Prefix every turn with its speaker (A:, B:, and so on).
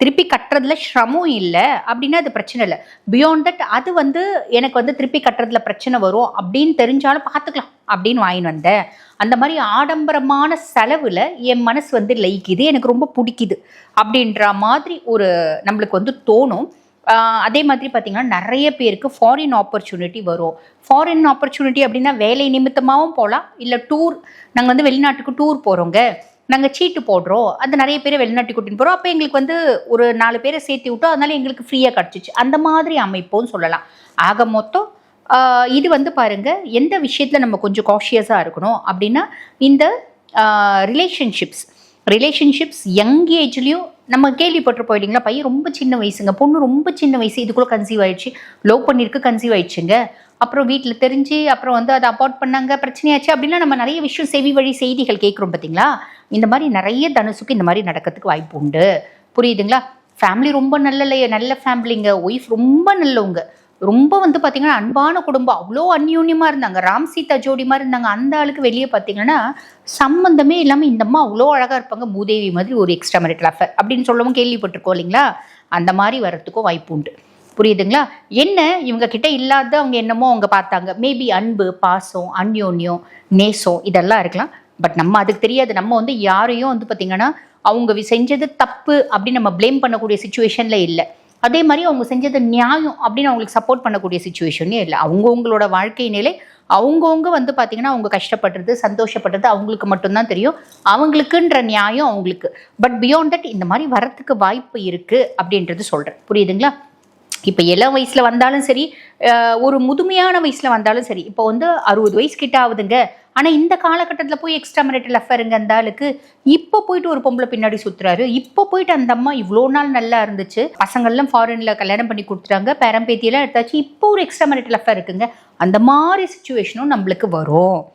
A: திருப்பி கட்டுறதுல சிரமம் இல்லை அப்படின்னா அது பிரச்சனை இல்லை. பியாண்ட் தட் அது வந்து எனக்கு வந்து திருப்பி கட்டுறதுல பிரச்சனை வரும் அப்படின்னு தெரிஞ்சாலும் பார்த்துக்கலாம் அப்படின்னு வாங்கின்னு வந்தேன். அந்த மாதிரி ஆடம்பரமான செலவில் என் மனசு வந்து லயிக்குது எனக்கு ரொம்ப பிடிக்குது அப்படின்ற மாதிரி ஒரு நம்மளுக்கு வந்து தோணும். அதே மாதிரி பார்த்தீங்கன்னா நிறைய பேருக்கு ஃபாரின் ஆப்பர்ச்சுனிட்டி வரும். ஃபாரின் ஆப்பர்ச்சுனிட்டி அப்படின்னா வேலை நிமித்தமாகவும் போகலாம் இல்லை டூர் நாங்கள் வந்து வெளிநாட்டுக்கு டூர் போகிறோங்க நாங்கள் சீட்டு போடுறோம். அது நிறைய பேர் வெளிநாட்டுக்கு கூட்டின்னு போகிறோம் அப்போ எங்களுக்கு வந்து ஒரு நாலு பேரை சேர்த்து விட்டோம் அதனால எங்களுக்கு ஃப்ரீயாக கிடச்சிச்சு. அந்த மாதிரி அமைப்பும் சொல்லலாம். ஆக மொத்தம் இது வந்து பாருங்கள் எந்த விஷயத்தில் நம்ம கொஞ்சம் காஷியஸாக இருக்கணும் அப்படின்னா இந்த ரிலேஷன்ஷிப்ஸ் ரிலேஷன்ஷிப்ஸ் யங் ஏஜ்லேயும் நம்ம கேள்விப்பட்டிருப்போம் இல்லைங்களா? பையன் ரொம்ப சின்ன வயசுங்க பொண்ணு ரொம்ப சின்ன வயசு இதுக்குள்ளே கன்சீவ் ஆயிடுச்சு. லவ் பண்ணியிருக்கு கன்சீவ் ஆயிடுச்சுங்க. அப்புறம் வீட்டில் தெரிஞ்சு அப்புறம் வந்து அதை அபார்ட் பண்ணாங்க பிரச்சனையாச்சு அப்படின்னா நம்ம நிறைய விஷயம் செவி வழி செய்திகள் கேட்குறோம் பார்த்தீங்களா? இந்த மாதிரி நிறைய தனுசுக்கு இந்த மாதிரி நடக்கிறதுக்கு வாய்ப்பு உண்டு. புரியுதுங்களா? ஃபேமிலி ரொம்ப நல்ல இல்லையே நல்ல ஃபேமிலிங்க ஒய்ஃப் ரொம்ப நல்லவங்க. ரொம்ப வந்து பார்த்தீங்கன்னா அன்பான குடும்பம். அவ்வளோ அந்யூன்யமாக இருந்தாங்க. ராம் சீதா ஜோடி மாதிரி இருந்தாங்க. அந்த ஆளுக்கு வெளியே பார்த்தீங்கன்னா சம்மந்தமே இல்லாமல் இந்த அம்மா அவ்வளோ அழகாக இருப்பாங்க. மூதேவி மாதிரி ஒரு எக்ஸ்ட்ரா மெரிட்டல் அஃபர் அப்படின்னு சொல்லவும் கேள்விப்பட்டிருக்கோம் இல்லைங்களா? அந்த மாதிரி வரத்துக்கும் வாய்ப்பு உண்டு. புரியுதுங்களா? என்ன? இவங்க கிட்ட இல்லாத அவங்க என்னமோ அவங்க பார்த்தாங்க. மேபி அன்பு பாசம் அந்யோன்யம் நேசம் இதெல்லாம் இருக்கலாம். பட் நம்ம அதுக்கு தெரியாது. நம்ம வந்து யாரையும் வந்து பார்த்தீங்கன்னா அவங்க செஞ்சது தப்பு அப்படின்னு நம்ம ப்ளேம் பண்ணக்கூடிய சுச்சுவேஷனில் இல்லை. அதே மாதிரி அவங்க செஞ்சது நியாயம் அப்படின்னு அவங்களுக்கு சப்போர்ட் பண்ணக்கூடிய சுச்சுவேஷனே இல்லை. அவங்கவுங்களோட வாழ்க்கை நிலை அவங்கவுங்க வந்து பார்த்தீங்கன்னா அவங்க கஷ்டப்படுறது சந்தோஷப்படுறது அவங்களுக்கு மட்டும்தான் தெரியும். அவங்களுக்குன்ற நியாயம் அவங்களுக்கு. பட் பியாண்ட் தட் இந்த மாதிரி வரத்துக்கு வாய்ப்பு இருக்குது அப்படின்றது சொல்கிறேன் புரியுதுங்களா? இப்போ இளம் வயசில் வந்தாலும் சரி ஒரு முதுமையான வயசில் வந்தாலும் சரி இப்போ வந்து அறுபது வயசு கிட்ட ஆகுதுங்க. ஆனால் இந்த காலகட்டத்தில் போய் எக்ஸ்ட்ரா மெரிட்டல் அஃபேருங்க அந்த ஆளுக்கு இப்போ போயிட்டு ஒரு பொம்பளை பின்னாடி சுற்றுறாரு இப்போ போயிட்டு அந்த அம்மா இவ்வளோ நாள் நல்லா இருந்துச்சு. பசங்கள்லாம் ஃபாரினில் கல்யாணம் பண்ணி கொடுத்துட்டாங்க. பேரம்பேத்தியெல்லாம் எடுத்தாச்சு. இப்போ ஒரு எக்ஸ்ட்ரா மெரிட்டல் அஃபேர் இருக்குங்க. அந்த மாதிரி சுச்சுவேஷனும் நம்மளுக்கு வரும்.